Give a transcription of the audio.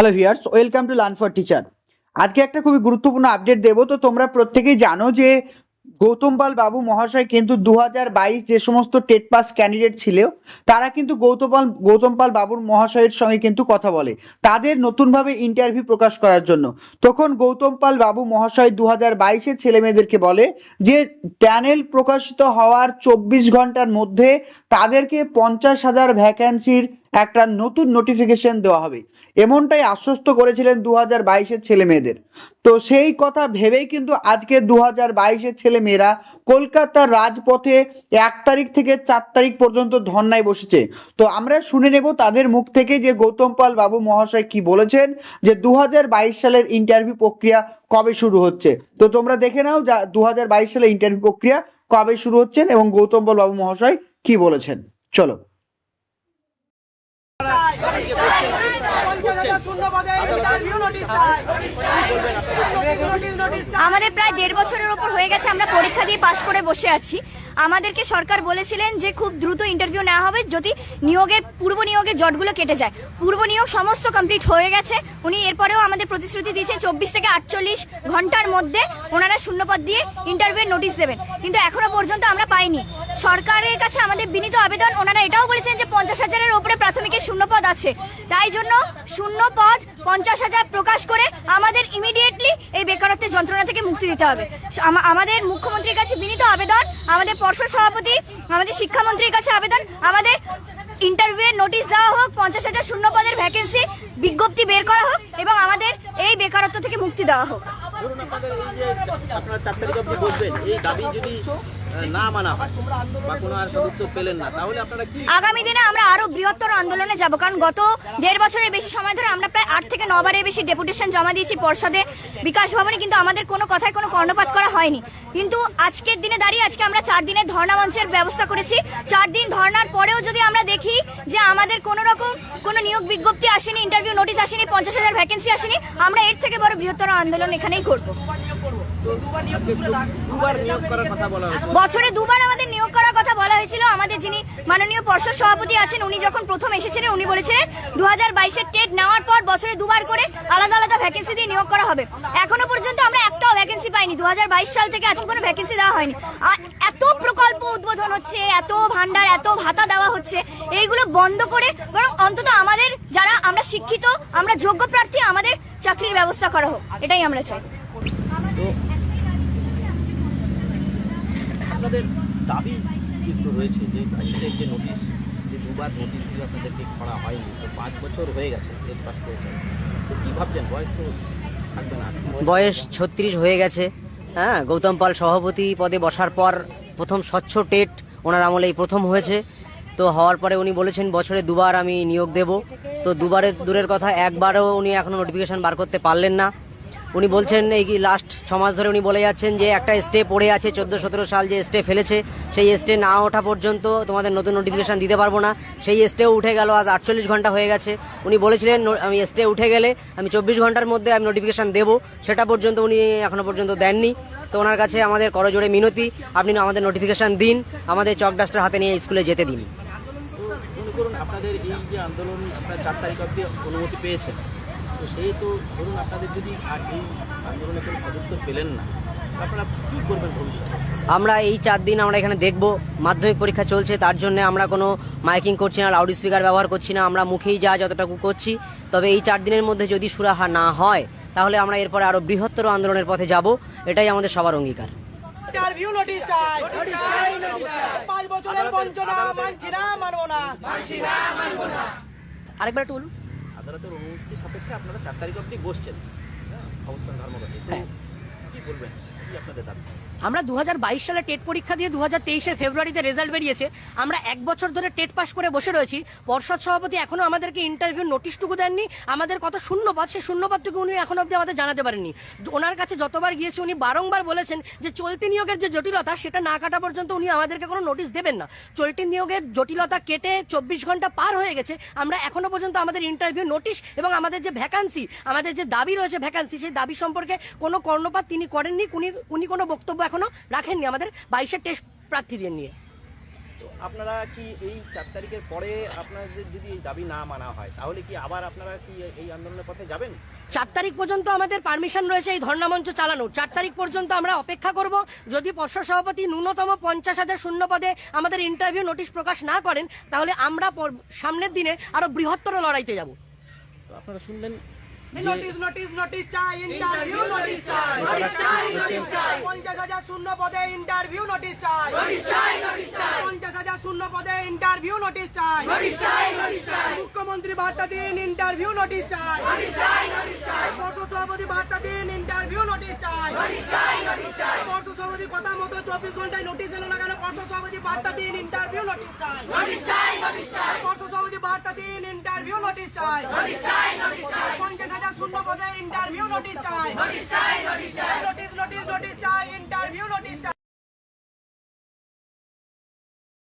Hello viewers welcome to learn for teacher আজকে একটা খুবই গুরুত্বপূর্ণ আপডেট দেবো। তো তোমরা প্রত্যেকেই জানো যে গৌতম পাল বাবু মহাশয় কিন্তু দু যে সমস্ত টেট পাস ক্যান্ডিডেট ছিল, তারা কিন্তু গৌতম পাল গৌতম পাল বাবুর মহাশয়ের সঙ্গে কিন্তু কথা বলে, তাদের নতুনভাবে ইন্টারভিউ প্রকাশ করার জন্য। তখন গৌতম পাল বাবু মহাশয় দু হাজার বাইশের ছেলে মেয়েদেরকে বলে যে প্যানেল প্রকাশিত হওয়ার চব্বিশ ঘণ্টার মধ্যে তাদেরকে পঞ্চাশ হাজার ভ্যাকান্সির একটা নতুন নোটিফিকেশন দেওয়া হবে। এমনটাই আশ্বস্ত করেছিলেন দু হাজার বাইশের ছেলে মেয়েদের তো সেই কথা ভেবেই কিন্তু আজকে দু হাজার বাইশের ছেলে মেয়েরা কলকাতার রাজপথে এক তারিখ থেকে চার তারিখ পর্যন্ত ধর্নায় বসেছে। তো আমরা শুনে নেব তাদের মুখ থেকে যে গৌতম পাল বাবু মহাশয় কি বলেছেন, যে দু হাজার বাইশ সালের ইন্টারভিউ প্রক্রিয়া কবে শুরু হচ্ছে। তো তোমরা দেখে নাও যা দু হাজার বাইশ সালের ইন্টারভিউ প্রক্রিয়া কবে শুরু হচ্ছেন এবং গৌতম পাল বাবু মহাশয় কি বলেছেন। চলো। আমাদের প্রায় দেড় বছরের ওপর হয়ে গেছে, আমরা পরীক্ষা দিয়ে পাশ করে বসে আছি। আমাদেরকে সরকার বলেছিলেন যে খুব দ্রুত ইন্টারভিউ নেওয়া হবে, যদি নিয়োগের, পূর্ব নিয়োগের জটগুলো কেটে যায়। পূর্ব নিয়োগ সমস্ত কমপ্লিট হয়ে গেছে। উনি এরপরেও আমাদের প্রতিশ্রুতি দিয়েছেন চব্বিশ থেকে আটচল্লিশ ঘণ্টার মধ্যে ওনারা শূন্যপদ দিয়ে ইন্টারভিউয়ের নোটিশ দেবেন। কিন্তু এখনও পর্যন্ত আমরা পাইনি। সরকারের কাছে আমাদের বিনীত আবেদন। ওনারা এটাও বলেছেন যে পঞ্চাশ হাজারের ওপরে প্রাথমিকের শূন্যপদ আছে। তাই জন্য শূন্য পদ পঞ্চাশ হাজার প্রকাশ করে আমাদের ইমিডিয়েটলি এই বেকারত্বের যন্ত্রণা থেকে মুক্তি দিতে হবে। আমাদের মুখ্যমন্ত্রীর কাছে বিনীত আবেদন, আমাদের পর্ষদ সভাপতি, আমাদের শিক্ষামন্ত্রীর কাছে আবেদন, আমাদের ইন্টারভিউয়ের নোটিশ দেওয়া হোক, পঞ্চাশ হাজার শূন্য পদের ভ্যাকেন্সি বিজ্ঞপ্তি বের করা হোক এবং আমাদের এই বেকারত্ব থেকে মুক্তি দেওয়া হোক। আপনারা চার অব্দি বসবেন, এই দাবি যদি না মানা বা কোনো আর সদুত্তর পেলেন না, তাহলে আপনারা কি আগামী দিনে আমরা আরও বৃহত্তর আন্দোলনে যাব, কারণ গত দেড় বছরের বেশি সময় ধরে আমরা প্রায় আট থেকে নবারের বেশি ডেপুটেশন জমা দিয়েছি পর্ষদে। বিকাশ ভবনে কিন্তু আমাদের কোনো কথায় কোনো কর্ণপাত করা হয়নি। কিন্তু আজকের দিনে দাঁড়িয়ে আজকে আমরা চার দিনের ধর্ণা মঞ্চের ব্যবস্থা করেছি। চার দিন ধর্নার পরেও যদি আমরা দেখি যে আমাদের কোনো রকম নিয়োগ বিজ্ঞপ্তি আসেনি ইন্টারভিউ নোটিস আসেনি পঞ্চাশ হাজার ভ্যাকেন্সি আসেনি আমরা এর থেকে বড় বৃহত্তর আন্দোলন এখানেই করব। বছরে দুবার আমাদের নিয়োগ করার কথা বলা হয়েছিল, আমাদের যিনি মাননীয় পর্ষদ সভাপতি আছেন, উনি যখন প্রথম এসেছিলেন, উনি বলেছিলেন দু হাজার বাইশের টেট নেওয়ার পর বছরে দুবার করে আলাদা আলাদা ভ্যাকেন্সি দিয়ে নিয়োগ করা হবে। এখনও পর্যন্ত আমরা একটাও ভ্যাকেন্সি পাইনি। দু হাজার বাইশ সাল থেকে আজকে কোনো ভ্যাকেন্সি দেওয়া হয়নি। এত প্রকল্প উদ্বোধন হচ্ছে, এত ভান্ডার এত ভাতা দেওয়া হচ্ছে, এইগুলো বন্ধ করে বরং অন্তত আমাদের যারা আমরা শিক্ষিত, আমরা যোগ্য প্রার্থী, আমাদের চাকরির ব্যবস্থা করা হোক। এটাই আমরা চাই। আপনাদের দাবি যেগুলো রয়েছে যে বাইশের যে নোটিশ যে দুবার নোটিশ দিয়ে আপনাদেরকে করা হয়নি তো পাঁচ বছর হয়ে গেছে টেট পাস করেছেন তো কী ভাবছেন বয়স তো থাকবে না বয়স ছত্রিশ হয়ে গেছে। হ্যাঁ গৌতম পাল সভাপতি পদে বসার পর প্রথম স্বচ্ছ টেট ওনার আমলে এই প্রথম হয়েছে। তো হওয়ার পরে উনি বলেছেন বছরে দুবার আমি নিয়োগ দেব। তো দুবারের দূরের কথা একবারও উনি এখনও নোটিফিকেশন বার করতে পারলেন না। উনি বলছেন এই কি লাস্ট ছ মাস ধরে উনি বলে যাচ্ছেন যে একটা স্টে পড়ে আছে, চোদ্দ, সতেরো সাল যে স্টে ফেলেছে, সেই স্টে না ওঠা পর্যন্ত তোমাদের নতুন নোটিফিকেশন দিতে পারব না। সেই স্টেও উঠে গেল, আজ আটচল্লিশ ঘণ্টা হয়ে গেছে। উনি বলেছিলেন আমি স্টে উঠে গেলে আমি চব্বিশ ঘণ্টার মধ্যে আমি নোটিফিকেশান দেবো। সেটা পর্যন্ত উনি এখনও পর্যন্ত দেননি। তো ওনার কাছে আমাদের করজোড়ে মিনতি, আপনি আমাদের নোটিফিকেশান দিন, আমাদের চক ডাস্টার হাতে নিয়ে স্কুলে যেতে দিন। আপনাদের এই যে আন্দোলন চার তারিখ অব্দি অনুমতি পেয়েছেন। তো সেই তো ধরুন আপনাদের যদি আর এই আন্দোলনে কোনো সদুত্তর পেলেন না আপনারা কী করবেন ভবিষ্যতে? আমরা এই চার দিন আমরা এখানে দেখব মাধ্যমিক পরীক্ষা চলছে তার জন্য আমরা কোনো মাইকিং করছি না লাউড স্পিকার ব্যবহার করছি না আমরা মুখেই যা যতটুকু করছি। তবে এই চার দিনের মধ্যে যদি সুরাহা না হয় তাহলে আমরা এরপরে আরও বৃহত্তর আন্দোলনের পথে যাব এটাই আমাদের সবার অঙ্গীকার। ইন্টারভিউ নোটিশ চাই। পাঁচ বছরের বঞ্চনা মানছি না মানবো না। আরেকবার একটু বলুন। আদালতের অনুমতি সাপেক্ষে আপনারা চার তারিখ অব্দি বসছেন। হ্যাঁ অবস্থান ধর্মঘটে কি কী বলবেন? আমরা দু হাজার বাইশ সালে টেট পরীক্ষা দিয়ে দু হাজার তেইশের ফেব্রুয়ারিতে রেজাল্ট বেরিয়েছে। আমরা এক বছর ধরে টেট পাস করে বসে রয়েছি। পর্ষদ সভাপতি এখনও আমাদেরকে ইন্টারভিউ নোটিশটুকু দেননি। আমাদের কত শূন্যপদ, সেই শূন্যপদটুকু উনি এখন অব্দি আমাদের জানাতে পারেননি। ওনার কাছে যতবার গিয়েছে, উনি বারংবার বলেছেন যে চলতি নিয়োগের যে জটিলতা, সেটা না কাটা পর্যন্ত উনি আমাদেরকে কোনো নোটিশ দেবেন না। চলতি নিয়োগের জটিলতা কেটে চব্বিশ ঘণ্টা পার হয়ে গেছে। আমরা এখনও পর্যন্ত আমাদের ইন্টারভিউ নোটিশ এবং আমাদের যে ভ্যাকান্সি, আমাদের যে দাবি রয়েছে ভ্যাকান্সি, সেই দাবি সম্পর্কে কোনো কর্ণপাত তিনি করেননি। উনি উনি কোনো বক্তব্য এখনও রাখেননি আমাদের বাইশের টেস্ট প্রার্থীদের নিয়ে। আপনারা কি এই চার তারিখের পরে আপনাদের যদি এই দাবি না মানা হয় তাহলে কি আবার আপনারা কি এই আন্দোলনের পথে যাবেন? চার তারিখ পর্যন্ত আমাদের পারমিশন রয়েছে এই ধর্ণা মঞ্চ চালানোর। চার তারিখ পর্যন্ত আমরা অপেক্ষা করব যদি পর্ষদ সভাপতি ন্যূনতম পঞ্চাশ হাজার শূন্য পদে আমাদের ইন্টারভিউ নোটিশ প্রকাশ না করেন তাহলে আমরা সামনের দিনে আরও বৃহত্তর লড়াইতে যাব। আপনারা শুনলেন নোটিশ নোটিশ নোটিশ চাই ইন্টারভিউ নোটিশ চাই নোটিশ চাই নোটিশ চাই পঞ্চাশ হাজার শূন্য পদে ইন্টারভিউ নোটিশ চাই নোটিশ চাই নোটিশ চাই পঞ্চাশ হাজার শূন্য পদে ইন্টারভিউ নোটিশ চাই নোটিশ চাই নোটিশ চাই মুখ্যমন্ত্রী বার্তা দিন ইন্টারভিউ নোটিশ চাই নোটিশ চাই নোটিশ চাই পর্ষদ সভাপতি বার্তা দিন ইন্টারভিউ নোটিশ চাই নোটিশ চাই নোটিশ চাই পর্ষদ সভাপতি কথা মতো চব্বিশ ঘন্টায় নোটিশ এলো না কেন সভাপতি বার্তা দিন ইন্টারভিউ নোটিশ চাই নোটিশ চাই নোটিশ চাই পর্ষদ সভাপতি বার্তা দিন ইন্টারভিউ নোটিশ চাই নোটিশ চাই নোটিশ চাই পঞ্চাশ হাজার শূন্য পদে ইন্টারভিউ নোটিশ চাই। নোটিশ চাই নোটিশ চাই। নোটিশ নোটিশ নোটিশ চাই ইন্টারভিউ নোটিশ চাই।